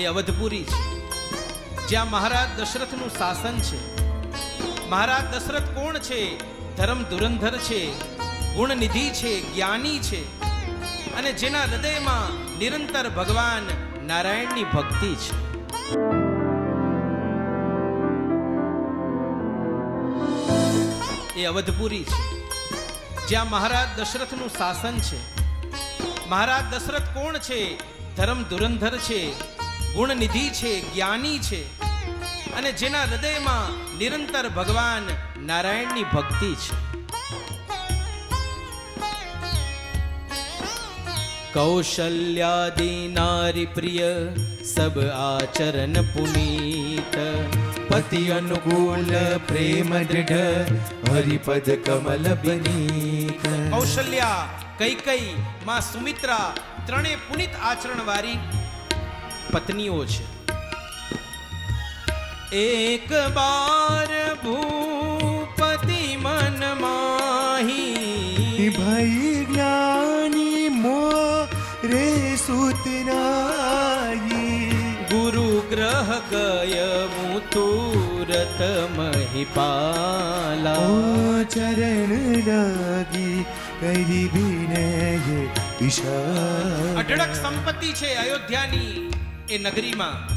એ અવધપુરી છે. જ્યાં મહારાજ દશરથનું શાસન છે. મહારાજ દશરથ કોણ છે? ધર્મ ધુરંધર છે. ગુણનિધિ છે, જ્ઞાની છે. અને જેના હૃદયમાં નિરંતર ભગવાન નારાયણની ભક્તિ છે. એ અવધપુરી છે. જ્યાં મહારાજ દશરથનું શાસન છે. મહારાજ દશરથ કોણ છે? ધર્મ ધુરંધર છે. ગુણનિધિ છે, જ્ઞાની છે. અને જેના હૃદયમાં નિરંતર ભગવાન નારાયણની ભક્તિ છે. કૌશલ્યાદિ નારી પ્રિય સબ આચરણ પુનીત. પતિ અનુકૂળ પ્રેમ દૃઢ હરિપદ કમલ બનીત કૌશલ્યા કઈ કઈ માં સુમિત્રા ત્રણે પુનિત આચરણ વાળી પત્નીઓ છે. એક બાર ભૂપતિ મન માહી. ભઈ જ્ઞાની મો રે સુતરાઈ ગુરુ ગ્રહ ગયવું તુરત મહિપાલા. ચરણ લાગી કરી વિનય ઈશા અઢળક સંપત્તિ છે અયોધ્યાની. એ નગરીમાં.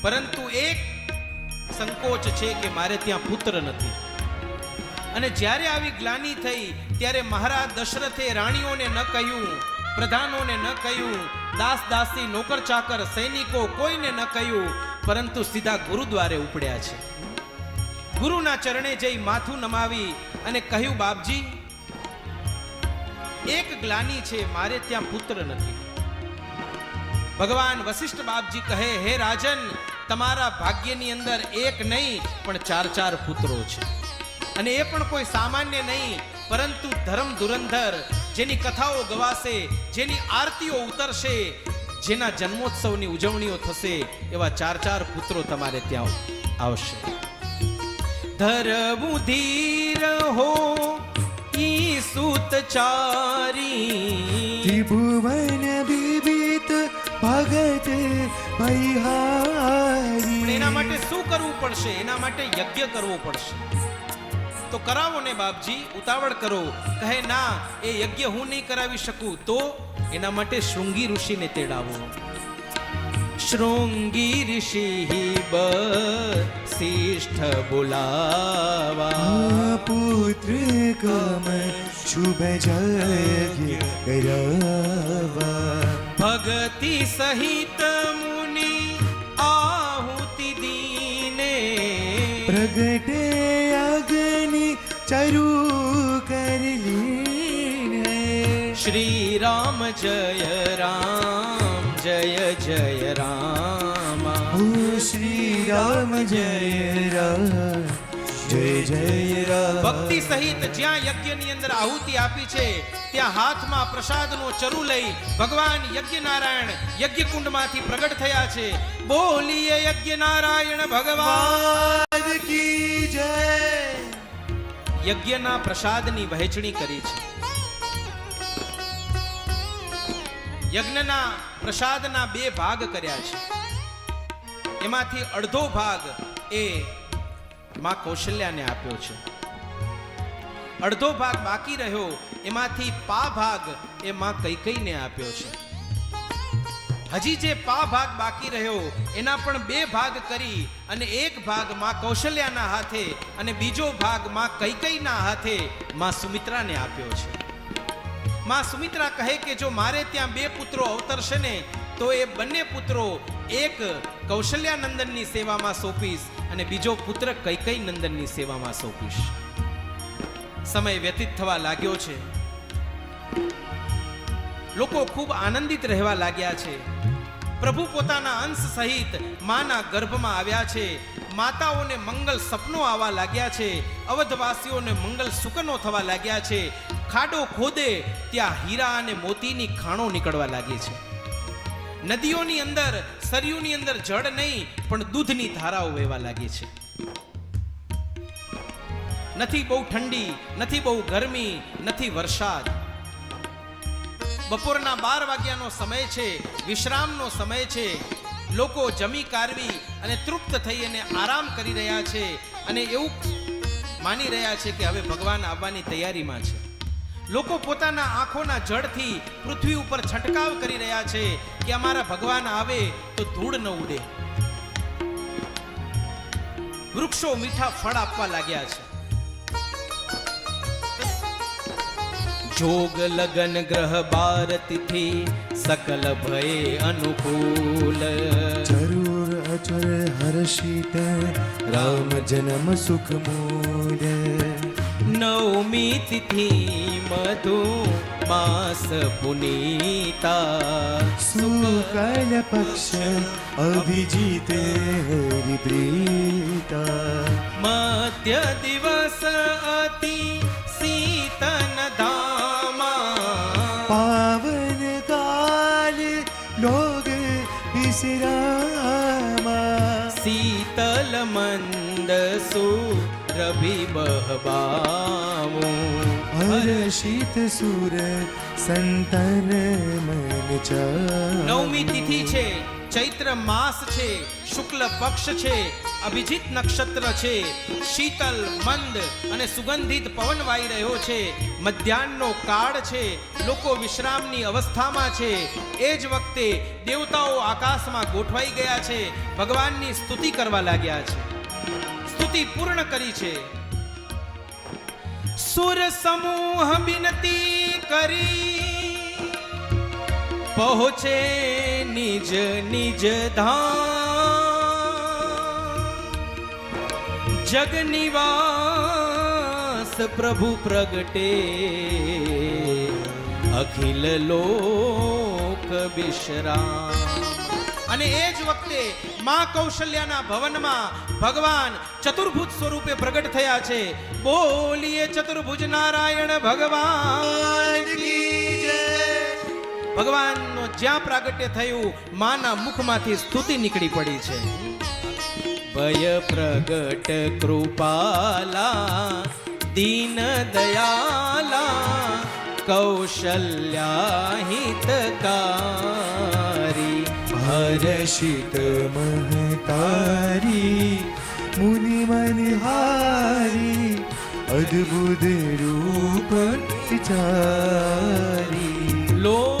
પરંતુ એક સંકોચ છે કે મારે ત્યાં પુત્ર નથી. અને જ્યારે આવી ગ્લાની થઈ, ત્યારે મહારાજ દશરથે રાણીઓને ન કહ્યું, પ્રધાનોને ન કહ્યું, દાસ દાસી નોકર ચાકર સૈનિકો કોઈને ન કહ્યું, પરંતુ સીધા ગુરુદ્વારે ઉપડ્યા છે. ગુરુના ચરણે જઈ માથું નમાવી અને કહ્યું, બાપજી, એક ગ્લાની છે, મારે ત્યાં પુત્ર નથી. ભગવાન વશિષ્ઠ બાપજી કહે, હે રાજન, તમારા ભાગ્યની અંદર એક નહીં, પણ ચાર ચાર પુત્રો છે. અને એ પણ કોઈ સામાન્ય નહીં, પરંતુ ધર્મ ધુરંધર, જેની કથાઓ ગવાશે, જેની આરતીઓ ઉતરશે, જેના જન્મોત્સવની ઉજવણીઓ થશે, એવા ચાર ચાર પુત્રો તમારે ત્યાં આવશે. ધરવું ધીર હો, ઈ સુતચારી. ત્રિભુવન વિવિત ભગત પણ બૈહારી એના માટે શું કરવું પડશે? એના માટે યજ્ઞ કરવો પડશે. તો કરાવો ને બાપજી ઉતાવળ કરો. કહે ના એ યજ્ઞ હું નહીં કરાવી શકું. તો એના માટે શૃંગી ઋષિને તેડાવો. શૃંગી ઋષિ શિષ્ઠ બોલાવા. પુત્ર કમ શુભ જગ્ય કરાવા. ભગતિ સહિત મુનિ પ્રગટે અગ્નિ ચરુ કરલીને શ્રી રામ જય રામ જય જય રામ શ્રી રામ જય રામ જય જય રામ ભક્તિ સહિત જ્યાં યજ્ઞની અંદર આહુતિ આપી છે ત્યાં હાથમાં પ્રસાદનો ચરુ લઈ ભગવાન યજ્ઞ નારાયણ યજ્ઞ કુંડમાંથી પ્રગટ થયા છે. બોલીએ યજ્ઞ નારાયણ ભગવાન કી જય. યજ્ઞના પ્રસાદની વહેંચણી કરી છે. યજ્ઞના પ્રસાદના બે ભાગ કર્યા છે. એમાંથી અડધો ભાગ એ માં કૌશલ્યાને આપ્યો છે. અડધો ભાગ બાકી રહ્યો, એમાંથી પા ભાગ એ માં કૈકઈને આપ્યો છે. હજી જે પા ભાગ બાકી રહ્યો, એના પણ બે ભાગ કરી અને એક ભાગમાં કૌશલ્યાના હાથે અને બીજો ભાગમાં કૈકઈના હાથે માં સુમિત્રાને આપ્યો છે. માં સુમિત્રા કહે કે જો મારે ત્યાં બે પુત્રો અવતરશે ને, તો એ બંને પુત્રો એક કૌશલ્યાનંદનની સેવામાં સોંપીશ અને બીજો પુત્ર કૈકઈ નંદનની સેવામાં સોંપીશ. સમય વ્યતીત થવા લાગ્યો છે. લોકો ખૂબ આનંદિત રહેવા લાગ્યા છે. પ્રભુ પોતાના અંશ સહિત માના ગર્ભમાં આવ્યા છે. માતાઓને મંગલ સપનો આવવા લાગ્યા છે. અવધવાસીઓને મંગલ સુકનો થવા લાગ્યા છે. ખાડો ખોદે ત્યાં હીરા અને મોતીની ખાણો નીકળવા લાગી છે. નદીઓની અંદર, સરયુની અંદર જળ નહીં, પણ દૂધની ધારાઓ વહેવા લાગી છે. નથી બહુ ઠંડી, નથી બહુ ગરમી, નથી વરસાદ. બપોરના બાર વાગ્યાનો સમય છે, વિશ્રામનો સમય છે. લોકો જમી કારવી અને તૃપ્ત થઈ અને આરામ કરી રહ્યા છે અને એવું માની રહ્યા છે કે હવે ભગવાન આવવાની તૈયારીમાં છે. લોકો પોતાના આંખોના જળથી પૃથ્વી ઉપર છંટકાવ કરી રહ્યા છે કે અમારા ભગવાન આવે તો ધૂળ ન ઉડે. વૃક્ષો મીઠા ફળ આપવા લાગ્યા છે. જોગ લગન ગ્રહ બાર તિથિ સકલ ભય અનુકૂલ. જરૂર અચર હર્ષિત રામ જન્મ સુખ મૂળ. નવમી તિથિ મધુ માસ પુનીતા. સુકલ પક્ષ અભિજીત હરિપ્રીતા. મધ્ય દિવસ અતિ વિશ્રામા શીતલ મંદ સુરભિ બહબાવું હર્ષિત સુર સંતન મન ચા નવમી તિથિ છે ચૈત્ર માસ છે, શુક્લ પક્ષ છે, અભિજીત નક્ષત્ર છે, શીતલ, મંદ અને સુગંધિત પવન વાઈ રહ્યો છે, મધ્યાહનનો કાળ છે, લોકો વિશ્રામની અવસ્થામાં છે, એ જ વખતે દેવતાઓ આકાશમાં ગોઠવાઈ ગયા છે, ભગવાનની સ્તુતિ કરવા લાગ્યા છે. સ્તુતિ પૂર્ણ કરી છે. સુર સમૂહ વિનતી કરી. પહોંચે નિજ નિજ ધામ. જગનિવાસ પ્રભુ પ્રગટે. અખિલ લોક વિશ્રામ. અને એ જ વખતે મા કૌશલ્યાના ભવનમાં ભગવાન ચતુર્ભુજ સ્વરૂપે પ્રગટ થયા છે. બોલીએ ચતુર્ભુજ નારાયણ ભગવાન ભગવાનનો જ્યાં પ્રાગટ્ય થયું, માના મુખમાંથી સ્તુતિ નીકળી પડી છે. ભય પ્રગટ કૃપાલા, દીન દયાલા કૌશલ્યા હિતકારી હર્ષિત મહતારી મુનિ મનહારી અદ્ભુત રૂપ ચારી લોચન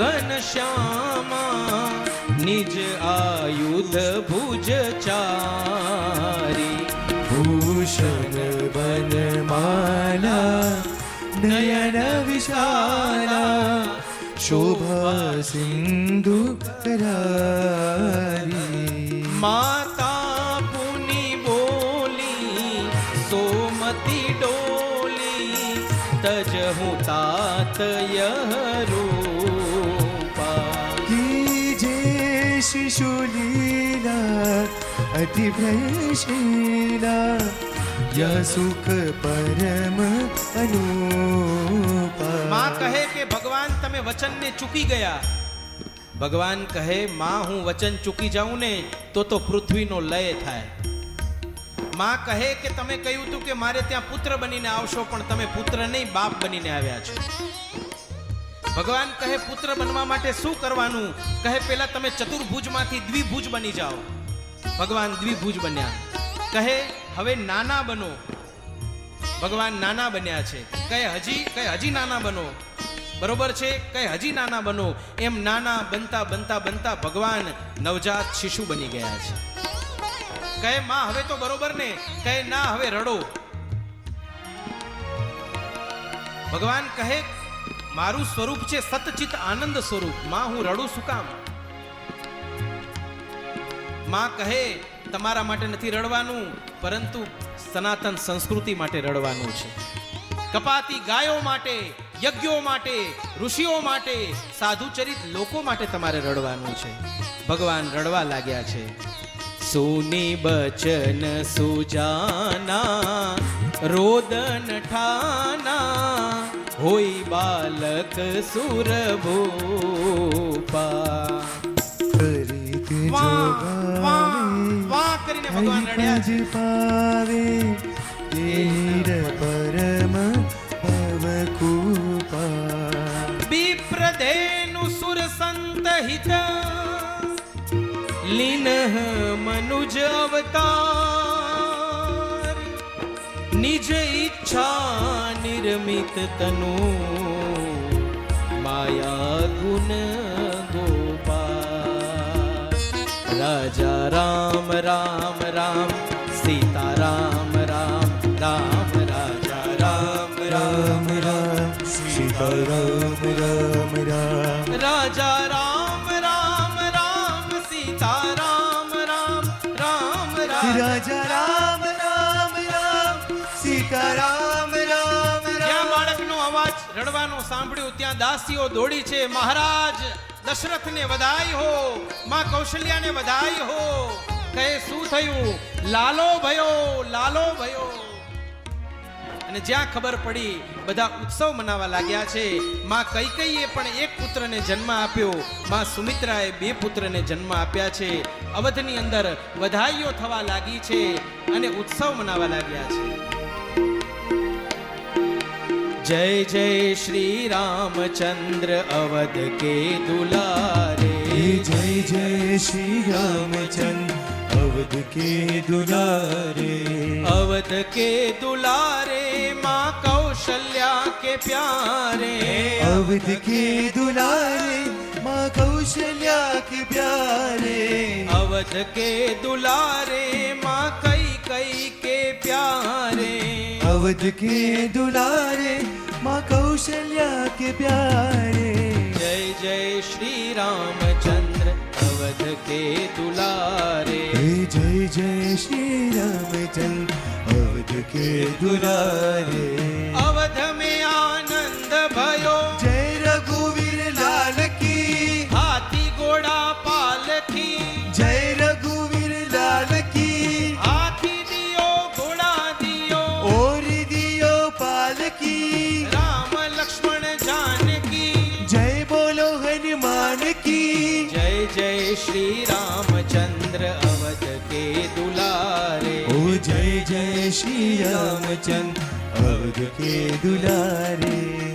તનુ ઘન શ્યામા નિજ આયુધ ભુજ ચારી. ભૂષણ વનમાલા નયન વિશાલા શોભા સિંધુ કરારી માતા પુની બોલી સોમતી ડોલી તજ હું તાત રૂપા शिशुलीला अतिभ्रशीला या सुख परम अनुपा માં કહે કે ભગવાન તમે વચનને ચૂકી ગયા ભગવાન કહે માં હું વચન ચૂકી જાઉં ને તો તો પૃથ્વીનો લય થાય માં કહે કે તમે કહ્યું હતું કે મારે ત્યાં પુત્ર બનીને આવશો પણ તમે પુત્ર નહીં બાપ બનીને આવ્યા છો ભગવાન કહે પુત્ર બનવા માટે શું કરવાનું? કહે પહેલા તમે ચતુર્ભુજમાંથી દ્વિભુજ બની જાઓ. ભગવાન દ્વિભુજ બન્યા. કહે, હવે નાના બનો. ભગવાન નાના બન્યા છે. કહે, હજી કહે, હજી નાના બનો. બરોબર છે? કહે, હજી નાના બનો. એમ નાના બનતા બનતા બનતા ભગવાન નવજાત શિશુ બની ગયા છે. કહે, માં, હવે તો બરોબર ને. કહે, ના, હવે રડો. ભગવાન કહે મારું સ્વરૂપ છે સતચિત આનંદ સ્વરૂપ. માં હું રડું શું કામ. માં કહે, તમારા માટે નથી રડવાનું, પરંતુ સનાતન સંસ્કૃતિ માટે રડવાનું છે. કપાતી ગાયો માટે, યજ્ઞો માટે, ઋષિઓ માટે, સાધુચરિત લોકો માટે તમારે રડવાનું છે. ભગવાન રડવા લાગ્યા છે. સુની બચન સુજાના રોદન ઠાના હોય બાલક સુરભૂપા. કરીને ભગવાન રડ્યા છે. પાવે લીન મનુજ અવતાર નિજ ઈચ્છા નિર્મિત તનુ માયા ગુણ ગોપાલ રાજા રામ રામ રામ સીતા રામ રામ રામ રાજા રામ રામ રામ સીતા રામ રામ રામ રાજા રામ દાસીઓ દોડી છે. મહારાજ, દશરથને વધાઈ હો. માં કૌશલ્યાને વધાઈ હો. કહે, શું થયું? લાલો ભયો લાલો ભયો. અને જ્યાં ખબર પડી, બધા ઉત્સવ મનાવા લાગ્યા છે. માં કૈકૈયે પણ એક પુત્રને જન્મ આપ્યો. માં સુમિત્રાએ બે પુત્રને જન્મ આપ્યા છે. અવધની અંદર વધાઈઓ થવા લાગી છે અને ઉત્સવ મનાવા લાગ્યા છે. જય જય શ્રી રામચંદ્ર અવધ કે દુલારે જય જય શ્રી રામચંદ્ર અવધ કે દુલારે અવધ કે દુલારે માં કૌશલ્યા કે પ્યારે अवध के दुलारे माँ कौशल्या के प्यारे અવધ કે દુલારે માં કઈ કઈ કે પ્યારે अवध के दुलारे માં કૌશલ્યા કે પ્યારે? જય જય શ્રી રામચંદ્ર અવધ કે દુલારે જય જય શ્રી રામચંદ્ર અવધ કે દુલારે અવધ મે આનંદ ભયો. जय जय श्री रामचंद्र अवध के दुलारे